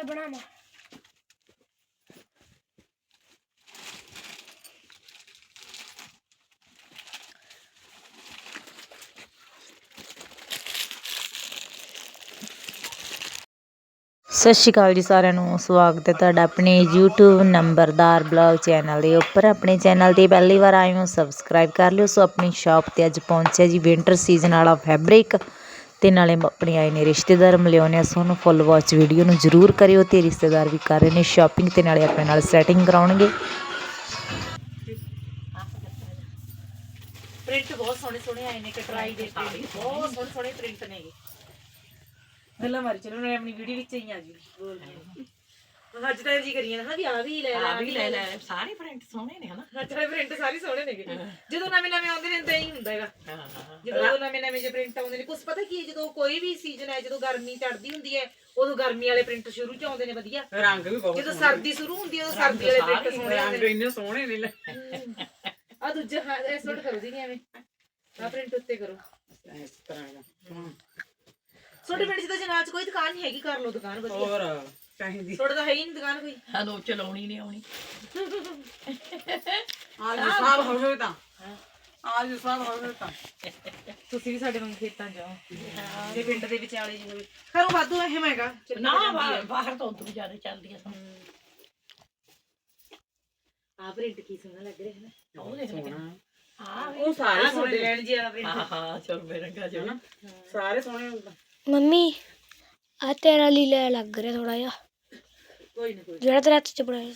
ਲੈ। ਬਣਾਵਾ ਸਤਿ ਸ਼੍ਰੀ ਅਕਾਲ ਜੀ ਸਾਰਿਆਂ ਨੂੰ, ਸਵਾਗਤ ਹੈ ਤੁਹਾਡਾ ਆਪਣੇ YouTube ਨੰਬਰਦਾਰ ਬਲੌਗ ਚੈਨਲ ਦੇ ਉੱਪਰ। ਆਪਣੇ ਚੈਨਲ ਤੇ ਪਹਿਲੀ ਵਾਰ ਆਏ ਹੋ ਸਬਸਕ੍ਰਾਈਬ ਕਰ ਲਿਓ। ਸੋ ਆਪਣੀ ਸ਼ਾਪ ਤੇ ਅੱਜ ਪਹੁੰਚਿਆ ਜੀ ਵਿੰਟਰ ਸੀਜ਼ਨ ਵਾਲਾ ਫੈਬਰਿਕ ਤੇ ਨਾਲੇ ਮ- ਆਪਣੇ ਆਏ ਨੇ ਰਿਸ਼ਤੇਦਾਰ ਮਿਲਿਆਉਣੇ ਆ, ਸੋ ਉਹਨੂੰ ਫੁੱਲ ਵਾਚ ਵੀਡੀਓ ਨੂੰ ਜ਼ਰੂਰ ਕਰਿਓ ਤੇ ਰਿਸ਼ਤੇਦਾਰ ਵੀ ਕਰ ਰਹੇ ਨੇ ਸ਼ਾਪਿੰਗ ਤੇ ਨਾਲੇ ਆਪਣੇ ਨਾਲ ਸੈਟਿੰਗ ਕਰਾਉਣਗੇ। ਪ੍ਰਿੰਟ ਬਹੁਤ ਸੋਹਣੇ ਸੋਹਣੇ ਆਏ ਨੇ, ਕਟਰਾਈ ਦੇ ਪ੍ਰਿੰਟ ਬਹੁਤ ਸੋਹਣੇ ਸੋਹਣੇ ਪ੍ਰਿੰਟ ਨੇਗੇ ਗੱਲਾਂ ਮਾਰੀ ਚਲੋ ਮੈਂ ਆਪਣੀ ਵੀਡੀਓ ਵਿੱਚ ਹੀ ਆ ਜੀ। ਅੱਜ ਤਾਂ ਜੀ ਕਰੀਏ ਨਾ ਵੀ ਆ ਵੀ ਲੈ ਲੈ ਆ ਵੀ ਲੈ ਲੈ ਸਾਰੇ ਪ੍ਰਿੰਟ ਸੋਹਣੇ ਨੇ ਹਨਾ? ਅੱਜ ਵਾਲੇ ਪ੍ਰਿੰਟ ਸਾਰੇ ਸੋਹਣੇ ਨੇਗੇ। ਜਦੋਂ ਨਵੇਂ ਨਵੇਂ ਆਉਂਦੇ ਨੇ ਤਾਂ ਹੀ ਹੁੰਦਾ ਹੈਗਾ। ਜਦੋਂ ਨਵੇਂ ਨਵੇਂ ਜੇ ਪ੍ਰਿੰਟ ਆਉਂਦੇ ਨੇ ਕੁਝ ਪਤਾ ਕੀ ਹੈ ਜਦੋਂ ਕੋਈ ਵੀ ਸੀਜ਼ਨ ਹੈ ਜਦੋਂ ਗਰਮੀ ਚੜਦੀ ਹੁੰਦੀ ਹੈ ਉਦੋਂ ਗਰਮੀ ਵਾਲੇ ਪ੍ਰਿੰਟ ਸ਼ੁਰੂ ਚ ਆਉਂਦੇ ਨੇ ਵਧੀਆ। ਰੰਗ ਵੀ ਬਹੁਤ ਜਦੋਂ ਸਰਦੀ ਸ਼ੁਰੂ ਹੁੰਦੀ ਹੈ ਉਦੋਂ ਸਰਦੀ ਵਾਲੇ ਪ੍ਰਿੰਟ ਸੋਹਣੇ ਆਉਂਦੇ ਨੇ। ਇੰਨੇ ਸੋਹਣੇ ਨੇ। ਲੈ ਆ ਦੂਜਾ ਹਾਂ ਇਸ ਨੋਟ ਕਰੋ ਦੀ ਨਹੀਂ ਐਵੇਂ। ਆ ਪ੍ਰਿੰਟ ਉੱਤੇ ਕਰੋ। ਇਸ ਤਰ੍ਹਾਂ ਦਾ। ਹਮ। ਤੁਹਾਡੇ ਪਿੰਡ 'ਚ ਤਾਂ ਜਨਾਲ 'ਚ ਕੋਈ ਦੁਕਾਨ ਨਹੀਂ ਹੈਗੀ ਕਰ ਲਓ ਦੁਕਾਨ ਵਧੀਆ। ਹੋਰ? ਚਾਹੀਦੀ ਤੁਹਾਡਾ ਤਾਂ ਹੈ ਹੀ ਨਹੀਂ ਦੁਕਾਨ ਕੋਈ। ਹਲੋ ਚਲਾਉਣੀ ਨਹੀਂ ਆਉਣੀ। ਆ ਜੀ ਸਾਲ ਹੋ ਗਏ ਤਾਂ। ਆ ਜੀ ਸਾਲ ਹੋ ਗਏ ਤਾਂ। ਤੁਸੀਂ ਵੀ ਸਾਡੇ ਵਾਂਗ ਖੇਤਾਂ 'ਚ ਆਓ ਜੇ ਪਿੰਡ ਦੇ ਵਿਚਾਲੇ ਜੀ ਹੋਵੇ। ਘਰੋਂ ਵਾਧੂ ਅਹਿਮ ਹੈਗਾ ਨਾ ਬਾਹਰ ਬਾਹਰ ਤੋਂ ਉਦੋਂ ਜ਼ਿਆਦਾ ਚੱਲਦੀਆਂ ਸਨ ਆ ਪ੍ਰਿੰਟ ਕੀ ਸੋਹਣਾ ਲੱਗ ਰਿਹਾ ਹੈ ਨਾ। ਉਹ ਦੇਖ ਲੈ ਹਾਂ ਉਹ ਸਾਰੇ ਸੋਹਣੇ ਲੈਣ ਜੀ ਪ੍ਰਿੰਟ ਹਾਂ ਹਾਂ ਚਲ ਬੇਰੰਗਾ ਜੋ ਨਾ ਸਾਰੇ ਸੋਹਣੇ ਮੰਮੀ ਆ ਤੇਰਾ ਲੀਲਾ ਲੱਗ ਰਿਹਾ ਥੋੜਾ ਜਿਹਾ। ਕੋਈ ਨਾ ਕੋਈ ਜਿਹੜਾ ਤੇਰੇ ਹੱਥ ਚ ਬਣਾਇਆ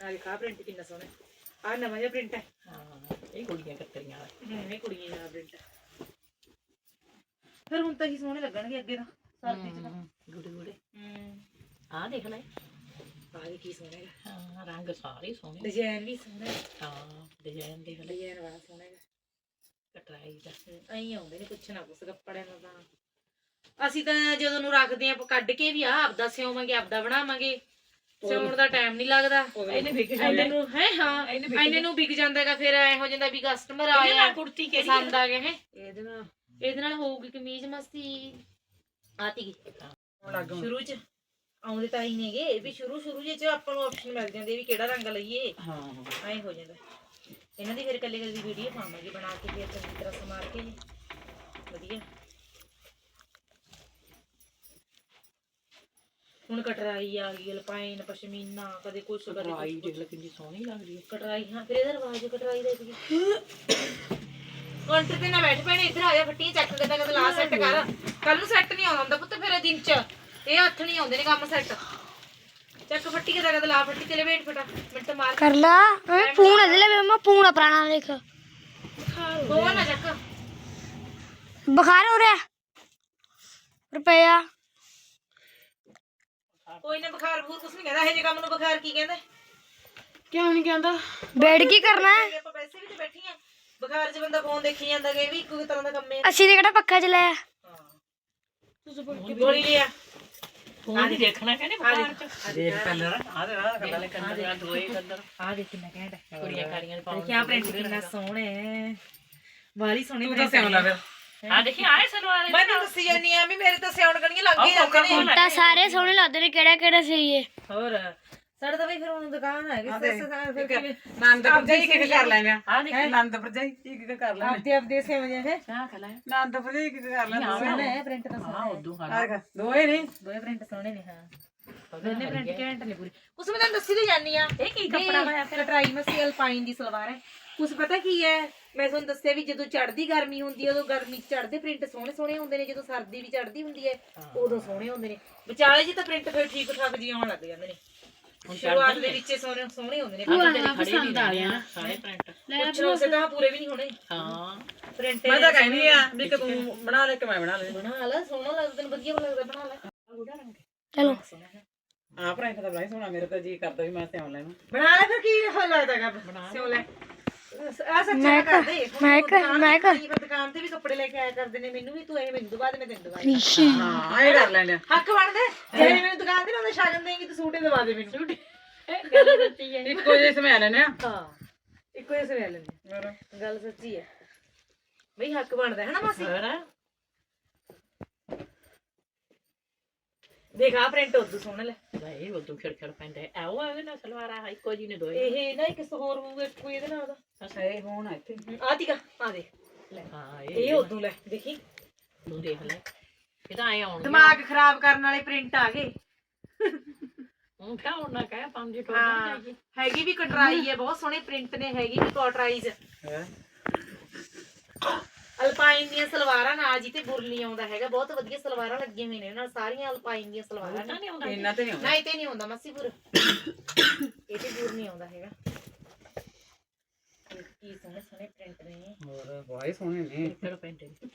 ਆ ਲਿਖਾ ਪ੍ਰਿੰਟ ਕਿੰਨਾ ਸੋਹਣਾ ਆ ਨਵਾਂ ਜਿਹਾ ਪ੍ਰਿੰਟ ਹੈ। ਹਾਂ ਇਹ ਕੁੜੀਆਂ ਕੱਤਰੀਆਂ ਵਾਲੇ। ਹੂੰ ਇਹ ਕੁੜੀਆਂ ਦਾ ਪ੍ਰਿੰਟ ਫਿਰ ਹੁਣ ਤਾਂ ਹੀ ਸੋਹਣੇ ਲੱਗਣਗੇ ਅੱਗੇ ਤਾਂ ਸਰਦੀ 'ਚ ਤਾਂ। ਗੁੜੇ ਗੁੜੇ। ਹੂੰ। ਆ ਦੇਖ ਲੈ। ਵੀ ਕੀ ਸੋਹਣਾ ਹੈ ਹਾਂ ਰੰਗ ਸਾਰੇ ਸੋਹਣੇ। ਡਿਜ਼ਾਈਨ ਵੀ ਸੋਹਣਾ ਹੈ। ਹਾਂ ਡਿਜ਼ਾਈਨ ਦੇਖ ਲੈ। ਡਿਜ਼ਾਈਨ ਵਾਲਾ ਸੋਹਣਾ ਹੈ ਕਟਰਾਈ ਦਾ। ਅਹੀਂ ਆਉਂਦੇ ਨੇ ਪੁੱਛਣਾ ਕੁਛ ਕੱਪੜਿਆਂ ਨੂੰ ਤਾਂ। ਅਸੀਂ ਤਾਂ ਜਦੋਂ ਨੂੰ ਰੱਖਦੇ ਆਂ ਕੱਢ ਕੇ ਵੀ ਆ ਆਪਦਾ ਸਿਉਵਾਂਗੇ ਆਪਦਾ ਬਣਾਵਾਂਗੇ। ਸਿਉਣ ਦਾ ਟਾਈਮ ਨਹੀਂ ਲੱਗਦਾ। ਇਹਨੇ ਵਿਕ ਐਨੇ ਨੂੰ ਹੈ ਹਾਂ ਐਨੇ ਨੂੰ ਵਿਕ ਜਾਂਦਾ ਹੈਗਾ ਫਿਰ ਐ ਹੋ ਜਾਂਦਾ ਵੀ ਕਸਟਮਰ ਆਇਆ ਕੁੜਤੀ ਕਿਹੜੀ ਪਸੰਦ ਆ ਗਿਆ ਹੈ। ਇਹਦੇ ਨਾਲ। ਇਹਦੇ ਨਾਲ ਹੋਊਗੀ ਕਮੀਜ਼ ਮਸਤੀ। ਆਤੀ ਲੱਗ ਸ਼ੁਰੂ ਚ ਆਉਂਦੇ ਤਾਂ ਹੀ ਨੇਗੇ ਵੀ ਸ਼ੁਰੂ ਸ਼ੁਰੂ ਜੇ ਚ ਆਪਾਂ ਨੂੰ ਆਪਸ਼ਨ ਮਿਲ ਜਾਂਦੇ ਵੀ ਕਿਹੜਾ ਰੰਗ ਲਈਏ। ਹਾਂ ਐਂ ਹੋ ਜਾਂਦਾ। ਇਹਨਾਂ ਦੀ ਫਿਰ ਕੱਲੇ ਕੱਲੇ ਵੀਡੀਓ ਪਾਵਾਂਗੇ ਬਣਾ ਕੇ ਫਿਰ ਚੰਗੀ ਤਰ੍ਹਾਂ ਸਮਾਰ ਕੇ। ਵਧੀਆ। ਹੁਣ ਕਟਰਾਈ ਆ ਗਈ ਅਲਪਾਈਨ ਪਸ਼ਮੀਨਾ ਕਦੇ ਕੁਛ ਕਦੇ ਕਟਰਾਈ ਕੁਛ ਦੇਖ ਲੈ ਕਿੰਨੀ ਸੋਹਣੀ ਲੱਗਦੀ ਹੈ। ਕਟਰਾਈ ਹਾਂ ਫਿਰ ਇਹਦਾ ਰਿਵਾਜ ਕਟਰਾਈ ਦਾ ਵੀ ਕਾਊਂਟਰ ਤੇ ਨਾ ਬੈਠ ਪੈਣੇ ਇੱਧਰ ਆ ਜਾ ਫੱਟੀਆਂ ਚੱਕ ਕੇ ਤਾਂ ਕਦੇ ਲਾ ਸੈੱਟ ਕਰ। ਕੱਲ ਨੂੰ ਸੈੱਟ ਨਹੀਂ ਆਉਂਦਾ ਹੁੰਦਾ ਪੁੱਤ ਫਿਰ ਦਿਨ ਚ। ਇਹ ਹੱਥ ਨਹੀਂ ਆਉਂਦੇ ਨੇ ਕੰਮ ਸੈੱਟ ਚੱਕ ਫੱਟੀ ਕੇ ਤਾਂ ਕਦੇ ਲਾ ਫੱਟੀ ਚਲੇ ਵੇਟ ਫਟਾ ਮਿੰਟ ਮਾਰ ਕਰ ਲਾ। ਮੈਂ ਫੋਨ ਇਹਦੇ ਲਈ ਮਮਾ ਫੋਨ ਆ ਪੁਰਾਣਾ ਦੇਖ। ਹੋ ਨਾ ਚੱਕ। ਬੁਖਾਰ ਹੋ ਰਿਹਾ। ਰੁਪਇਆ। ਕੋਈ ਨਾ ਬੁਖਾਰ ਬੂਰ ਕੁਛ ਨਹੀਂ ਕਹਿੰਦਾ ਇਹ ਜੇ ਕੰਮ ਨੂੰ ਬੁਖਾਰ ਕੀ ਕਹਿੰਦਾ? ਕਿਉਂ ਨਹੀਂ ਕਹਿੰਦਾ? ਬੈਠ ਕੀ ਕਰਨਾ ਹੈ? ਆਪਾਂ ਵੈਸੇ ਵੀ ਤੇ ਬੈਠੀ ਆ। ਬੁਖਾਰ 'ਚ ਬੰਦਾ ਫੋਨ ਦੇਖੀ ਜਾਂਦਾ ਕਿ ਇਹ ਵੀ ਕੋਈ ਤਰ੍ਹਾਂ ਦਾ ਕੰਮ ਹੈ। ਅਸੀਂ ਤੇ ਕਿਹੜਾ ਪੱਖਾ ਚਲਾਇਆ? ਗੋਲੀ ਲਿਆ। ਫੋਨ ਦੇਖਣਾ ਕਹਿੰਦੇ ਬਾਹਰ ਚ। ਦੇਖ। ਕਲਰ ਆ ਦੇ ਆ ਕਲਰ ਕਲਰ ਆ ਦੋਏ ਕਲਰ ਆ ਦੇਖ ਕਿੰਨਾ ਕਹਿੰਦਾ ਕੁੜੀਆਂ ਕਾੜੀਆਂ ਦੇ ਪਾਉਣ ਕਿਆ ਪ੍ਰਿੰਟ ਕਿੰਨਾ ਸੋਹਣਾ ਹੈ। ਵਾਲੀ ਸੋਹਣੀ ਪ੍ਰਿੰਟ ਆ ਦੇਖੀ ਆਏ ਸਲਵਾਰ ਮੈਂ ਤਾਂ ਦੱਸੀ ਜਾਨੀ ਆ ਵੀ ਮੇਰੇ ਤਾਂ ਸਿਆਉਣ ਕਣੀਆਂ ਲੱਗ ਹੀ ਜਾਂਦੇ ਨੇ ਤਾਂ ਸਾਰੇ ਸੋਹਣੇ ਲੱਗਦੇ ਨੇ ਕਿਹੜਾ ਕਿਹੜਾ ਸਹੀ ਹੈ ਹੋਰ? ਸਾਡੇ ਤਾਂ ਵੀ ਫਿਰ ਹੁਣ ਦੁਕਾਨ ਹੈ ਕਿਸ ਫਿਰ ਕਿਵੇਂ? ਨੰਦ ਭਰਜਾਈ ਕਿਕ ਕਰ ਲੈਣੇ ਆ? ਆ ਦੇਖੀ। ਨੰਦ ਭਰਜਾਈ ਕਿਕ ਕਰ ਲੈਣੇ ਆਪਦੇ ਆਪਦੇ ਸੇਵ ਜੇ ਹੈ ਆ ਖਲਾ ਨੰਦ ਭਰਜਾਈ ਕਿਕ ਕਰ ਲੈਣੇ ਸੋਹਣਾ ਹੈ ਪ੍ਰਿੰਟ ਤਾਂ ਆ ਸੋਹਣਾ ਹੈ ਉਦੋਂ ਆ ਦੇਖ ਦੋਏ ਨਹੀਂ ਦੋਏ ਪ੍ਰਿੰਟ ਸੋਹਣੇ ਨੇ ਹਾਂ। ਦੋਨੇ ਪ੍ਰਿੰਟ ਘੈਂਟ ਨੇ ਪੂਰੀ। ਕੁਛ ਮੈਂ ਤੁਹਾਨੂੰ ਦੱਸੀ ਤੇ ਜਾਨੀ ਆ। ਇਹ ਕੀ ਕੱਪੜਾ ਹੋਇਆ ਫਿਰ ਟਰਾਈ ਮਸੀ ਅਲਪਾਈਨ ਦੀ ਸਲਵਾਰ ਹੈ। ਕੁਛ ਪਤਾ ਕੀ ਹੈ? ਮੈਂ ਤੁਹਾਨੂੰ ਦੱਸਿਆ ਵੀ ਜਦੋਂ ਚੜਦੀ ਗਰਮੀ ਹੁੰਦੀ ਹੈ ਉਦੋਂ ਗਰਮੀ ਚੜਦੇ ਪ੍ਰਿੰਟ ਸੋਹਣੇ ਸੋਹਣੇ ਹੁੰਦੇ ਨੇ ਜਦੋਂ ਸਰਦੀ ਵੀ ਚੜਦੀ ਹੁੰਦੀ ਹੈ ਉਦੋਂ ਸੋਹਣੇ ਹੁੰਦੇ ਨੇ। ਵਿਚਾਲੇ ਜੀ ਤਾਂ ਪ੍ਰਿੰਟ ਫਿਰ ਠੀਕ ਠਾਕ ਜੀ ਆਉਣ ਲੱਗ ਜਾਂਦੇ ਨੇ। ਸ਼ੁਰੂਆਤ ਦੇ ਵਿੱਚ ਸੋਹਣੇ ਸੋਹਣੇ ਹੁੰਦੇ ਨੇ ਪਸੰਦ ਆ ਗਿਆ। ਸਾਰੇ ਪ੍ਰਿੰਟ ਪੁੱਛਣਾ ਉਸੇ ਤਾਂ ਪੂਰੇ ਵੀ ਨਹੀਂ ਹੋਣੇ। ਹਾਂ। ਪ੍ਰਿੰਟ ਮੈਂ ਤਾਂ ਕਹਿੰਦੀ ਆ ਵੀ ਕਿ ਤੂੰ ਬਣਾ ਲੈ ਕਿ ਮੈਂ ਬਣਾ ਲੈ। ਬਣਾ ਲੈ ਸੋਹਣਾ ਲੱਗਦਾ ਤੈਨੂੰ ਵਧੀਆ ਲੱਗਦਾ ਬਣਾ ਲੈ। ਚਲੋ। ਆ ਪ੍ਰਿੰਟ ਤਾਂ ਬੜਾ ਸੋਹਣਾ ਮੇਰੇ ਤਾਂ ਜੀ ਕਰਦਾ ਵੀ ਮੈਂ ਸਿਉਣ ਲੈਣਾ। ਬਣਾ ਲੈ ਫਿਰ ਕੀ ਹੋ ਲੱਗਦਾਗਾ ਸਿਉ ਲੈ। ਆ ਸੱਚਾ ਕਰਦੇ ਮੈਂ ਕਰ ਮੈਂ ਕਰ ਦੁਕਾਨ ਤੇ ਵੀ ਕੱਪੜੇ ਲੈ ਕੇ ਆਇਆ ਕਰਦੇ ਨੇ ਮੈਨੂੰ ਵੀ ਤੂੰ ਇਹ ਮੈਨੂੰ ਦਵਾ ਦੇ ਮੈਂ ਤੈਨੂੰ ਦਵਾ ਹਾਂ ਐ ਕਰ ਲੈਣੇ ਹੱਕ ਬਣਦਾ ਜੇ ਮੈਨੂੰ ਦੁਕਾਨ ਤੇ ਲਾਉਂਦੇ ਸ਼ਗਨ ਦੇਂਗੀ ਤੂੰ ਸੂਟ ਹੀ ਦਵਾ ਦੇ ਮੈਨੂੰ। ਗੱਲ ਸੱਚੀ ਹੈ। ਇੱਕੋ ਜਿਹੇ ਸਮਿਆ ਲੈਣੇ ਆ। ਹਾਂ ਇੱਕੋ ਜਿਹਾ ਸਵੇਲ ਗੱਲ ਸੱਚੀ ਹੈ। ਬਈ ਹੱਕ ਬਣਦਾ ਹੈ ਨਾ ਮਾਸੀ? ਹੋਰ? ਦੇਖ ਆ ਪ੍ਰਿੰਟ ਉਦੋਂ ਸੋਹਣਾ ਲੈ। ਉਹ ਤੋਂ ਖਿੜਖਿੜ ਪੈਂਦਾ ਹੈ। ਉਹ ਇਹਦੇ ਨਾਲ ਸਲਵਾਰ ਆ ਇੱਕੋ ਜੀ ਨੇ ਦੋਏ ਇਹ ਨਾ ਇੱਕ ਹੋਰ ਹੋਊਗਾ ਕੋਈ ਇਹਦੇ ਨਾਲ ਦਾ। ਇਹ ਹੋਣ ਇੱਥੇ। ਆ ਤੀਕਾ ਆ ਦੇ ਲੈ ਹਾਂ ਇਹ ਇਹ ਉਦੋਂ ਲੈ ਦੇਖੀ। ਤੂੰ ਦੇਖ ਲੈ। ਇਹ ਤਾਂ ਐ ਆਉਣ ਦਿਮਾਗ ਖਰਾਬ ਕਰਨ ਵਾਲੇ ਪ੍ਰਿੰਟ ਆ ਗਏ। ਉਹ ਕਿਆ ਹੋਣਾ ਕਹਿ ਪੰਜ ਟੋਲ ਹਾਂ ਜਾਏਗੀ ਹੈਗੀ। ਵੀ ਕਟਰਾਈ ਹੈ ਬਹੁਤ ਸੋਹਣੇ ਪ੍ਰਿੰਟ ਨੇ ਹੈਗੀ ਵੀ ਕਟਰਾਈਜ਼ ਅਲਪਾਈਨ ਦੀਆਂ ਸਲਵਾਰਾਂ ਨਾਲ ਜੀ ਤੇ ਬੁਰਲੀ ਆਉਂਦਾ ਹੈਗਾ। ਬਹੁਤ ਵਧੀਆ ਸਲਵਾਰਾਂ ਲੱਗੀਆਂ ਹੋਈਆਂ ਨੇ ਇਹਨਾਂ ਨਾਲ ਸਾਰੀਆਂ ਅਲਪਾਈਨ ਦੀਆਂ ਸਲਵਾਰਾਂ ਨੇ। ਨਹੀਂ ਆਉਂਦਾ ਇੰਨਾ ਤੇ ਨਹੀਂ ਨਾ ਇਹ ਤੇ ਨਹੀਂ ਆਉਂਦਾ ਮਸੀਪੁਰ ਇਹ ਤੇ ਬੁਰ ਨਹੀਂ ਆਉਂਦਾ ਹੈਗਾ। ਇਹ ਕੀ ਸੋਹਣੇ ਸੋਹਣੇ ਪ੍ਰਿੰਟ ਨੇ। ਹੋਰ ਬਹੁਤ ਸੋਹਣੇ ਨੇ। ਪੈਂਦੇ ਨੇ।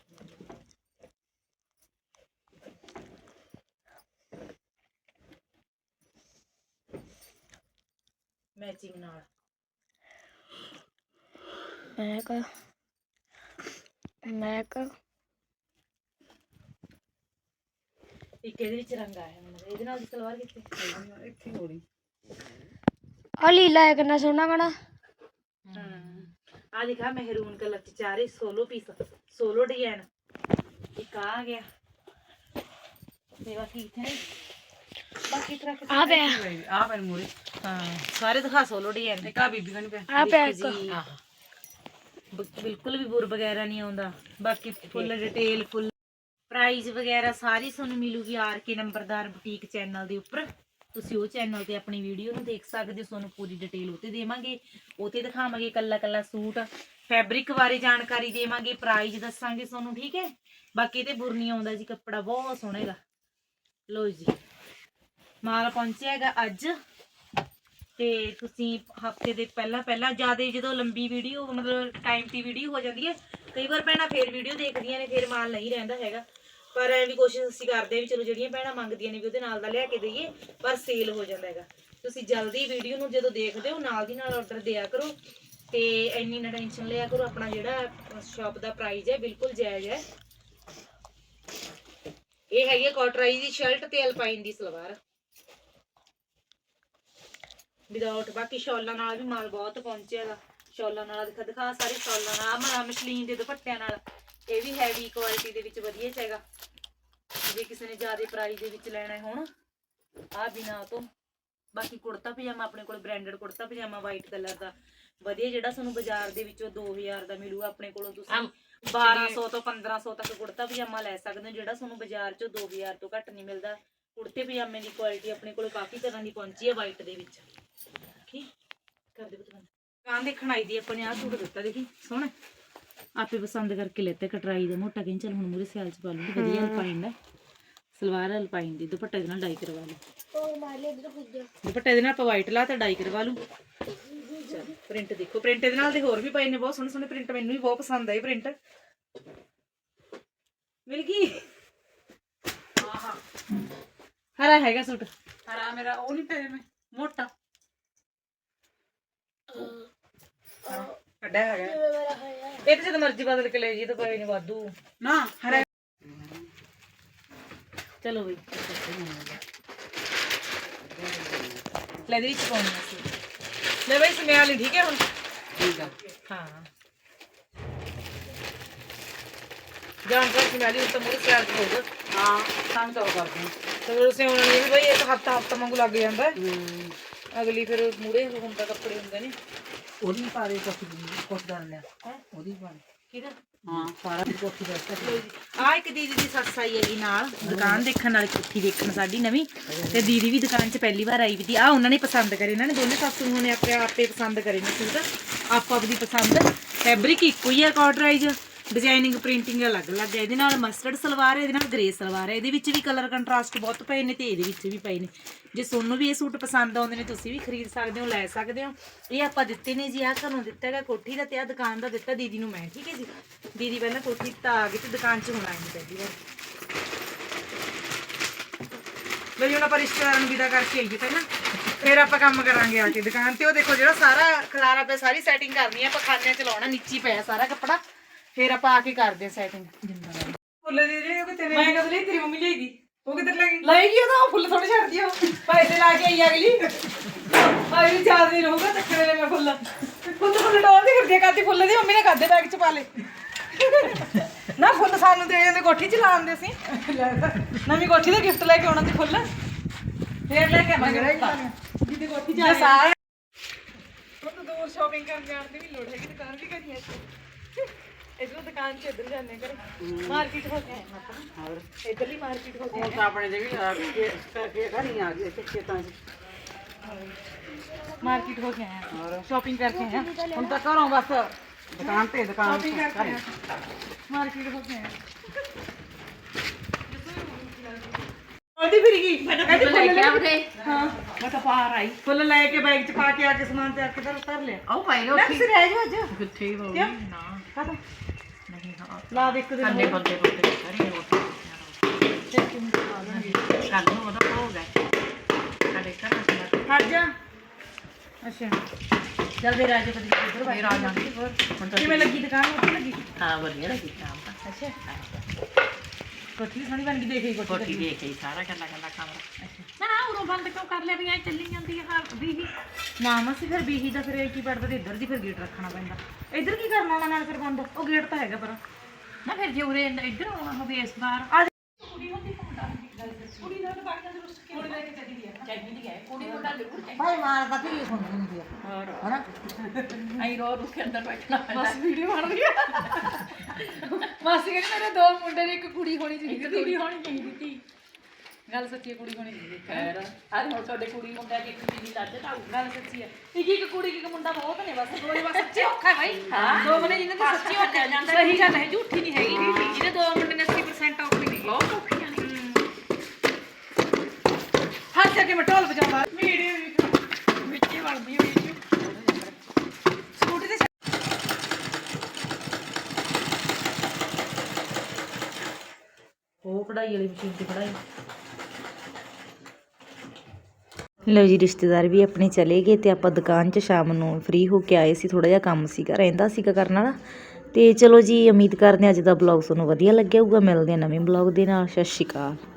ਮੈਚਿੰਗ ਨਾਲ। ਮੈਂ ਕਾ ਮੈਂ ਕਾ ਇੱਕ ਇਹਦੇ ਵਿੱਚ ਰੰਗ ਆਇਆ ਹੁਣ ਇਹਦੇ ਨਾਲ ਦੀ ਸਲਵਾਰ ਕਿੱਥੇ? ਇੱਥੇ ਹੋਣੀ। ਆ ਲੀਲਾ ਹੈ ਕਿੰਨਾ ਸੋਹਣਾ ਕਣਾ ਆ ਦਿਖਾ ਮਹਿਰੂਨ ਕਲਰ ਚ ਚਾਰੇ ਸੋਲੋ ਪੀਸ ਸੋਲੋ ਡਿਜ਼ਾਈਨ ਇੱਕ ਆ ਗਿਆ। ਤੇ ਬਾਕੀ ਇੱਥੇ ਨੇ ਬਾਕੀ ਤਰ੍ਹਾਂ ਆ ਪਿਆ। ਆ ਪਰ ਮੂਰੇ। ਹਾਂ ਸਾਰੇ ਦਿਖਾ ਸੋਲੋ ਡਿਜ਼ਾਈਨ ਇੱਕ ਆ ਬੀਬੀ ਕਣੀ ਪਿਆ? ਆ ਪਿਆ ਇੱਕ ਬਿਲਕੁਲ ਵੀ ਬੁਰ ਵਗੈਰਾ ਨਹੀਂ ਆਉਂਦਾ। ਬਾਕੀ ਫੁੱਲ ਡਿਟੇਲ ਫੁੱਲ ਪ੍ਰਾਈਸ ਵਗੈਰਾ ਸਾਰੀ ਤੁਹਾਨੂੰ ਮਿਲੂਗੀ ਆਰ ਕੇ ਨੰਬਰਦਾਰ ਬੁਟੀਕ ਚੈਨਲ ਦੇ ਉੱਪਰ। ਤੁਸੀਂ ਉਹ ਚੈਨਲ ਤੇ ਆਪਣੀ ਵੀਡੀਓ ਨੂੰ ਦੇਖ ਸਕਦੇ ਹੋ, ਤੁਹਾਨੂੰ ਪੂਰੀ ਡਿਟੇਲ ਉਤੇ ਦੇਵਾਂਗੇ। ਉਤੇ ਦਿਖਾਵਾਂਗੇ ਕੱਲਾ ਕੱਲਾ ਸੂਟ। ਫੈਬਰਿਕ ਬਾਰੇ ਜਾਣਕਾਰੀ ਦੇਵਾਂਗੇ ਪ੍ਰਾਈਸ ਦੱਸਾਂਗੇ ਤੁਹਾਨੂੰ, ਠੀਕ ਹੈ? ਬਾਕੀ ਤੇ ਬੁਰ ਨਹੀਂ ਆਉਂਦਾ ਜੀ, ਕੱਪੜਾ ਬਹੁਤ ਸੋਹਣਾ ਹੈਗਾ। ਲੋ ਜੀ। ਮਾਲ ਪਹੁੰਚਿਆ ਹੈਗਾ ਅੱਜ। ਤੇ ਤੁਸੀਂ ਹਫ਼ਤੇ ਦੇ ਪਹਿਲਾਂ ਪਹਿਲਾਂ ਜ਼ਿਆਦਾ ਜਦੋਂ ਲੰਬੀ ਵੀਡੀਓ ਮਤਲਬ ਟਾਈਮ ਦੀ ਵੀਡੀਓ ਹੋ ਜਾਂਦੀ ਹੈ, ਕਈ ਵਾਰ ਭੈਣਾਂ ਫੇਰ ਵੀਡੀਓ ਦੇਖਦੀਆਂ ਨੇ, ਫੇਰ ਮਾਲ ਨਹੀਂ ਰਹਿੰਦਾ ਹੈਗਾ। ਪਰ ਐ ਵੀ ਕੋਸ਼ਿਸ਼ ਅਸੀਂ ਕਰਦੇ ਵੀ ਚਲੋ ਜਿਹੜੀਆਂ ਭੈਣਾਂ ਮੰਗਦੀਆਂ ਨੇ ਵੀ ਉਹਦੇ ਨਾਲ ਦਾ ਲਿਆ ਕੇ ਦਈਏ, ਪਰ ਸੇਲ ਹੋ ਜਾਂਦਾ ਹੈਗਾ। ਤੁਸੀਂ ਜਲਦੀ ਵੀਡੀਓ ਨੂੰ ਜਦੋਂ ਦੇਖਦੇ ਹੋ, ਨਾਲ ਦੀ ਨਾਲ ਆਰਡਰ ਦਿਆ ਕਰੋ ਤੇ ਇੰਨੀ ਨਾ ਟੈਨਸ਼ਨ ਲਿਆ ਕਰੋ, ਆਪਣਾ ਜਿਹੜਾ ਸ਼ਾਪ ਦਾ ਪ੍ਰਾਈਸ ਹੈ, ਬਿਲਕੁਲ ਜਾਇਜ਼ ਹੈ। ਇਹ ਹੈਗੀ ਹੈ ਕੋਟਰਾਈ ਦੀ ਸ਼ਰਟ ਤੇ ਅਲਪਾਈਨ ਦੀ ਸਲਵਾਰ। ਵਿਦਆਊਟ ਬਾਕੀ ਸ਼ਾਲਾਂ ਨਾਲ ਵੀ ਮਾਲ ਬਹੁਤ ਪਹੁੰਚਿਆਗਾ ਸ਼ਾਲਾਂ ਨਾਲ ਦਿਖਾ ਦਿਖਾ ਸਾਰੇ ਸ਼ਾਲਾਂ ਨਾਲ ਆਹ ਮਸ਼ਲੀਨ ਦੇ ਦੁਪੱਟਿਆਂ ਨਾਲ। ਇਹ ਵੀ ਹੈਵੀ ਕੁਆਲਿਟੀ ਦੇ ਵਿੱਚ ਵਧੀਆ ਚ ਹੈਗਾ। ਜੇ ਕਿਸੇ ਨੇ ਜ਼ਿਆਦਾ ਪ੍ਰਾਈਸ ਦੇ ਵਿੱਚ ਲੈਣਾ ਹੁਣ ਆ ਬਿਨਾ ਤੋਂ। ਬਾਕੀ ਕੁੜਤਾ ਪਜਾਮਾ ਆਪਣੇ ਕੋਲ branded kurta pajama white colour ਦਾ। ਵਧੀਆ ਜਿਹੜਾ ਤੁਹਾਨੂੰ ਬਾਜ਼ਾਰ ਦੇ ਵਿੱਚੋਂ 2000 ਦਾ ਮਿਲੂਗਾ ਆਪਣੇ ਕੋਲੋਂ ਤੁਸੀਂ 1200 ਤੋਂ 1500 ਤੱਕ ਕੁੜਤਾ ਪਜਾਮਾ ਲੈ ਸਕਦੇ ਹੋ ਜਿਹੜਾ ਤੁਹਾਨੂੰ ਬਾਜ਼ਾਰ 'ਚੋਂ 2000 ਤੋਂ ਘੱਟ ਨਹੀਂ ਮਿਲਦਾ। ਕੁੜਤੇ ਪਜਾਮੇ ਦੀ ਕੁਆਲਿਟੀ ਆਪਣੇ ਕੋਲ ਕਾਫੀ ਤਰ੍ਹਾਂ ਦੀ ਪਹੁੰਚੀ ਹੈ ਵਾਈਟ ਦੇ ਵਿੱਚ। ਠੀਕ ਕਰ ਦੇ ਬਤਨ ਕਾਂ ਦੇਖਣ ਆਈ ਦੀ ਆਪਾਂ ਨੇ ਆਹ ਸੂਟ ਦਿੱਤਾ ਦੇਖੀ ਸੋਹਣਾ। ਆਪੇ ਪਸੰਦ ਕਰਕੇ ਲੈਤੇ ਕਟਰਾਈ ਦਾ ਮੋਟਾ ਕਹਿੰਦੇ ਚਲ ਹੁਣ ਮੂਰੇ ਸਿਆਲ ਚ ਪਾ ਲੂੰਗੀ ਵਧੀਆ ਅਲਪਾਈਨ ਦਾ। ਸਲਵਾਰ ਅਲਪਾਈਨ ਦੀ ਦੁਪੱਟੇ ਦੇ ਨਾਲ ਡਾਈ ਕਰਵਾ ਲਓ ਉਹ ਮਾਰ ਲੈ ਇਧਰ ਪੁੱਜਾ ਦੁਪੱਟੇ ਦੇ ਨਾਲ ਆਪਾਂ ਵਾਈਟ ਲਾ ਤੇ ਡਾਈ ਕਰਵਾ ਲੂ। ਪ੍ਰਿੰਟ ਦੇਖੋ ਪ੍ਰਿੰਟ ਦੇ ਨਾਲ ਦੇ ਹੋਰ ਵੀ ਪਏ ਨੇ ਬਹੁਤ ਸੋਹਣੇ ਸੋਹਣੇ ਪ੍ਰਿੰਟ ਮੈਨੂੰ ਵੀ ਬਹੁਤ ਪਸੰਦ ਆਏ ਪ੍ਰਿੰਟ ਮਿਲ ਗਈ? ਆਹਾ ਹਰਾ ਹੈਗਾ ਸੂਟ। ਹਰਾ ਮੇਰਾ ਉਹ ਨਹੀਂ ਪਿਆ ਮੈਂ ਮੋਟਾ। ਕੱਢਿਆ ਹੈਗਾ ਇਹ ਤਾਂ ਜਦ ਮਰਜ਼ੀ ਬਦਲ ਕੇ ਲੈ ਜੀ ਤਾਂ ਕੋਈ ਨਹੀਂ ਵਾਧੂ ਨਾ ਹਰਾ ਚਲੋ ਬਈ ਲੈ ਦੇ ਵਿੱਚ ਪਾਉਣੀ ਸੀ ਲੈ ਬਈ ਸਮਿਆ ਲਈ ਠੀਕ ਹੈ ਹੁਣ ਠੀਕ ਆ ਹਾਂ ਜਾਨ ਕਰ ਸਮਿਆ ਲਈ ਉਸ ਤੋਂ ਮੂਰੇ ਸਿਆਲ ਚ ਹੋਊਗਾ ਹਾਂ ਸਾਨੂੰ ਤਾਂ ਉਹ ਕਰਦੇ ਹਾਂ। ਤੇ ਫਿਰ ਉਸੇ ਉਹਨਾਂ ਨੇ ਵੀ ਬਈ ਇੱਕ ਹਫਤਾ ਹਫਤਾ ਵਾਂਗੂ ਲੱਗ ਜਾਂਦਾ ਹੈ। ਹੂੰ ਅਗਲੀ ਫਿਰ ਮੂਰੇ ਹੁਣ ਤਾਂ ਕੱਪੜੇ ਹੁੰਦੇ ਨੇ। ਉਹਦੀ ਪਾ ਦੇ ਕੋਠੀ ਕੋਠ ਦਾ ਲਿਆ। ਹੈਂ? ਉਹਦੀ ਪਾ ਦੇ ਕਿਹਦਾ? ਹਾਂ ਸਾਰਾ ਕੋਠੀ ਦਾ ਆ ਇੱਕ ਦੀਦੀ ਦੀ ਸੱਸ ਆਈ ਹੈਗੀ ਨਾਲ ਦੁਕਾਨ ਦੇਖਣ ਨਾਲ ਕੋਠੀ ਦੇਖਣ ਸਾਡੀ ਨਵੀਂ। ਤੇ ਦੀਦੀ ਵੀ ਦੁਕਾਨ 'ਚ ਪਹਿਲੀ ਵਾਰ ਆਈ ਵੀ ਆ ਉਹਨਾਂ ਨੇ ਪਸੰਦ ਕਰੇ ਇਹਨਾਂ ਨੇ ਦੋਨੇ ਸੱਸ ਨੂੰ ਨੇ ਆਪਣੇ ਆਪੇ ਪਸੰਦ ਕਰੇ ਨੇ ਸੂਟ। ਆਪੋ ਆਪਦੀ ਪਸੰਦ। ਫੈਬਰਿਕ ਇੱਕੋ ਹੀ ਹੈ ਕਾਟਰਾਈਜ਼ ਡਿਜ਼ਾਈਨਿੰਗ ਪ੍ਰਿੰਟਿੰਗ ਅਲੱਗ-ਅਲੱਗ ਹੈ। ਇਹਦੇ ਨਾਲ ਮਸਟਰਡ ਸਲਵਾਰ ਹੈ, ਇਹਦੇ ਨਾਲ ਗ੍ਰੇ ਸਲਵਾਰ ਹੈ। ਇਹਦੇ ਵਿੱਚ ਵੀ ਕਲਰ ਕੰਟਰਾਸਟ ਬਹੁਤ ਪਏ ਨੇ ਤੇ ਇਹਦੇ ਵਿੱਚ ਵੀ ਪਏ ਨੇ। ਜੇ ਤੁਹਾਨੂੰ ਵੀ ਇਹ ਸੂਟ ਪਸੰਦ ਆਉਂਦੇ ਨੇ, ਤੁਸੀਂ ਵੀ ਖਰੀਦ ਸਕਦੇ ਹੋ, ਲੈ ਸਕਦੇ ਹੋ। ਇਹ ਆਪਾਂ ਦਿੱਤੇ ਨੇ ਜੀ ਆ ਤੁਹਾਨੂੰ ਦਿੱਤਾ ਹੈਗਾ ਕੋਠੀ ਦਾ ਤੇ ਆ ਦੁਕਾਨ ਦਾ ਦਿੱਤਾ ਦੀਦੀ ਨੂੰ ਮੈਂ, ਠੀਕ ਹੈ ਜੀ? ਦੀਦੀ ਪਹਿਲਾਂ ਕੋਠੀ ਤਾਂ ਆ ਗਈ ਤੇ ਦੁਕਾਨ 'ਚ ਹੁਣ ਆਈ ਪਹਿਲੀ ਵਾਰ ਮੇਰੀ ਹੁਣ ਆਪਾਂ ਰਿਸ਼ਤੇਦਾਰਾਂ ਨੂੰ ਵਿਦਾ ਕਰਕੇ ਆਈਏ ਪਹਿਲਾਂ। ਫਿਰ ਆਪਾਂ ਕੰਮ ਕਰਾਂਗੇ ਆ ਕੇ ਦੁਕਾਨ ਤੇ। ਉਹ ਦੇਖੋ ਜਿਹੜਾ ਸਾਰਾ ਖਲਾਰਾ ਪਿਆ, ਸਾਰੀ ਸੈਟਿੰਗ ਕਰਨੀ ਹੈ, ਆਪਾਂ ਖਾਨੇ ਚ ਲਾਉਣਾ, ਨੀਚੀ ਹੀ ਪਿਆ ਸਾਰਾ ਕੱਪੜਾ। ਫਿਰ ਆਪਾਂ ਆ ਕੇ ਕਰਦੇ ਸੈਟਿੰਗ ਜਿੰਦਾ ਫੁੱਲ ਦੇ ਜਿਹੜੇ ਉਹ ਤੇਰੇ ਮੈਂ ਕਦ ਲਈ ਤੇਰੀ ਮੰਮੀ ਲਈ ਦੀ ਉਹ ਕਿੱਧਰ ਲੱਗੀ ਲਈ ਗਈ ਉਹਦਾ ਫੁੱਲ ਥੋੜੇ ਛੱਡਦੀ ਉਹ। ਪੈਸੇ ਲਾ ਕੇ ਆਈ ਅਗਲੀ। ਆਈ ਵੀ ਚਾਰ ਦਿਨ ਹੋਊਗਾ ਚੱਕਰੇ ਨੇ ਮੈਂ ਫੁੱਲ। ਫੁੱਲ ਫੁੱਲ ਡੋਲਦੀ ਫਿਰਦੀ ਆ, ਕਾਤੀ ਫੁੱਲ ਦੀ ਮੰਮੀ ਨੇ ਖਾਦੇ ਬੈਗ ਚ ਪਾ ਲੇ ਨਾ ਫੁੱਲ ਸਾਨੂੰ ਦੇ ਜਾਂਦੇ ਕੋਠੀ ਚ ਲਾਉਂਦੇ ਸੀ ਨਵੀਂ ਕੋਠੀ ਦਾ ਗਿਫਟ ਲੈ ਕੇ ਆਉਣਾ ਸੀ ਫੁੱਲ। ਫੇਰ ਲੈ ਕੇ ਆਵਾਂਗੇ। ਜਿੱਦੇ ਕੋਠੀ ਜਾ ਸਾਰੇ ਉਹ ਦੂਰ ਸ਼ਾਪਿੰਗ ਕਰਨ ਜਾਣ ਦੀ ਵੀ ਲੋੜ ਹੈਗੀ ਦੁਕਾਨ ਵੀ ਕਰੀ ਇੱਥੇ ਇਧਰੋਂ ਦੁਕਾਨ ਚ ਇੱਧਰ ਜਾਂਦੇ ਕਰ ਮਾਰਕੀਟ ਹੋ ਕੇ ਆਏ ਮਤਲਬ ਇਧਰਲੀ ਮਾਰਕੀਟ ਹੋ ਕੇ ਆਏ। ਆਪਣੇ ਦੇ ਵੀ ਆ ਗਏ ਕਰਕੇ ਘਰੀ ਆ ਗਏ ਤੇ ਖੇਤਾਂ 'ਚ। ਮਾਰਕੀਟ ਹੋ ਕੇ ਆਏ ਹਾਂ ਸ਼ਾਪਿੰਗ ਕਰਕੇ ਹਾਂ ਹੁਣ ਤਾਂ ਘਰੋਂ ਬਸ। ਦੁਕਾਨ ਤੇ ਦੁਕਾਨ ਸ਼ਾਪਿੰਗ ਕਰਕੇ ਹਾਂ ਮਾਰਕੀਟ ਹੋ ਕੇ ਆਏ ਹਾਂ ਉਹਦੀ ਫਿਰ ਗਈ ਕਹਿੰਦੀ ਫੁੱਲ ਲੈ ਕੇ ਹਾਂ। ਮੈਂ ਤਾਂ ਪਾਰ ਆਈ। ਫੁੱਲ ਲੈ ਕੇ ਬੈਗ ਚ ਪਾ ਕੇ ਆ ਕੇ ਸਮਾਨ ਤੇ ਆ ਕੇ ਧਰ ਧਰ ਲਿਆ। ਆਉ ਭਾਈ ਨਾ ਤੁਸੀਂ ਰਹਿ ਜਾਓ ਅੱਜ। ਕਿੱਥੇ ਹੀ? ਨਾ। ਹਾਂ ਲਾ ਦੇ ਇੱਕ ਦਿਨ ਕੰਨੇ ਹੋਰ। ਬੰਦੇ ਬੰਦੇ ਕਰੀ ਰੋਟੀ ਕੱਲ ਨੂੰ ਉਹਦਾ ਹੋ ਗਿਆ। ਸਾਡੇ ਘਰ ਦਾ ਹਟ ਜਾ। ਅੱਛਾ। ਚੱਲ ਦੇ ਰਾਜੇ ਕਦੀ ਇੱਧਰ ਫੇਰ ਆ ਜਾਂਦੀ ਹੋਰ ਹੁਣ ਤਾਂ ਕਿਵੇਂ ਲੱਗੀ ਦੁਕਾਨ? ਉੱਥੇ ਲੱਗੀ? ਹਾਂ ਵਧੀਆ ਲੱਗੀ ਕੰਮ ਤਾਂ। ਅੱਛਾ। ਕੋਠੀ ਵੀ ਸੋਹਣੀ ਬਣ ਗਈ ਦੇਖੀ ਕੋਠੀ ਕੋਠੀ ਦੇਖ ਕੇ ਹੀ ਸਾਰਾ ਕੱਲਾ ਕੱਲਾ ਕਮਰਾ ਨਾ ਉਰੋਂ ਬੰਦ ਕਿਉਂ ਕਰ ਲਿਆ ਵੀ ਐ ਚੱਲੀ ਜਾਂਦੀ ਹੈ ਹਾਲ ਵੀ ਹੀ ਨਾ ਮਸੀ ਫਿਰ ਬੀਹੀ ਦਾ ਫਿਰ ਇਹ ਕੀ ਪੜਦਾ ਤੇ ਇੱਧਰ ਦੀ ਫਿਰ ਗੇਟ ਰੱਖਣਾ ਪੈਂਦਾ। ਇੱਧਰ ਕੀ ਕਰਨਾ ਉਹਨਾਂ ਨਾਲ ਫਿਰ ਬੰਦ? ਉਹ ਗੇਟ ਤਾਂ ਹੈਗਾ ਪਰ। ਨਾ ਫਿਰ ਜੇ ਉਰੇ ਇੱਧਰ ਆਉਣਾ ਹੋਵੇ ਇਸ ਵਾਰ। ਭਾਈ ਮਾਰ ਦਾ ਕੀ ਹੁੰਦੀ ਹੈ ਆਈ ਰੋ ਰੁ ਕੇ ਅੰਦਰ ਬੈਠਣਾ ਪੈਂਦਾ ਬਸ ਵੀਡੀਓ ਬਣ ਰਹੀ ਹੈ ਮਾਸੀ ਕਹਿੰਦੀ ਮੇਰੇ ਦੋ ਮੁੰਡੇ ਨੇ ਇੱਕ ਕੁੜੀ ਹੋਣੀ ਚਾਹੀਦੀ ਸੀ ਕੁੜੀ ਹੋਣੀ ਚਾਹੀਦੀ ਸੀ। ਗੱਲ ਸੱਚੀ ਹੈ, ਕੁੜੀ ਹੋਣੀ ਚਾਹੀਦੀ ਖੈਰ। ਅੱਜ ਹੁਣ ਤੁਹਾਡੇ ਕੁੜੀ ਮੁੰਡਾ ਦੀ ਇੱਕ ਚੀਜ਼ ਲੱਜ ਤਾਂ ਗੱਲ ਸੱਚੀ ਹੈ ਇੱਕ ਇੱਕ ਕੁੜੀ ਇੱਕ ਮੁੰਡਾ ਬਹੁਤ ਨੇ ਬਸ। ਦੋ ਹੀ ਬਸ ਸੱਚੀ ਔਖਾ ਹੈ ਭਾਈ ਦੋ ਮੁੰਡੇ ਜਿਹਨਾਂ ਦੀ ਸੱਚੀ ਔਖਾ ਜਾਂਦਾ ਸਹੀ ਗੱਲ ਹੈ ਝੂਠੀ ਨਹੀਂ ਹੈਗੀ। ਜਿਹਦੇ ਦੋ ਮੁੰਡੇ ਨੇ 80% ਔਖੀ ਨਹੀਂ ਬਹੁਤ ਔਖੀਆਂ ਨੇ। ਹੱਥ ਅੱਗੇ ਮੈਂ ਢੋਲ ਵਜਾਉਂਦਾ। ਵੀਡੀਓ ਵਿੱਚੇ ਵੜਦੀ ਵੀਡੀਓ। ਸਕੂਟੀ ਤੇ ਉਹ ਕਢਾਈ ਵਾਲੀ ਮਸ਼ੀਨ ਤੇ ਕਢਾਈ। ਲਓ ਜੀ, ਰਿਸ਼ਤੇਦਾਰ ਵੀ ਆਪਣੇ ਚਲੇ ਗਏ ਤੇ ਆਪਾਂ ਦੁਕਾਨ 'ਚ ਸ਼ਾਮ ਨੂੰ ਫ੍ਰੀ ਹੋ ਕੇ ਆਏ ਸੀ ਥੋੜਾ ਜਿਹਾ ਕੰਮ ਸੀਗਾ, ਰਹਿੰਦਾ ਸੀਗਾ ਕਰਨ ਵਾਲਾ। ਤੇ ਚਲੋ ਜੀ, ਉਮੀਦ ਕਰਦੇ ਹਾਂ ਅੱਜ ਦਾ ਬਲੌਗ ਤੁਹਾਨੂੰ ਵਧੀਆ ਲੱਗਿਆ ਹੋਊਗਾ। ਮਿਲਦੇ ਹਾਂ ਨਵੇਂ ਬਲੌਗ ਦੇ ਨਾਲ। ਸਤਿ ਸ਼੍ਰੀ ਅਕਾਲ।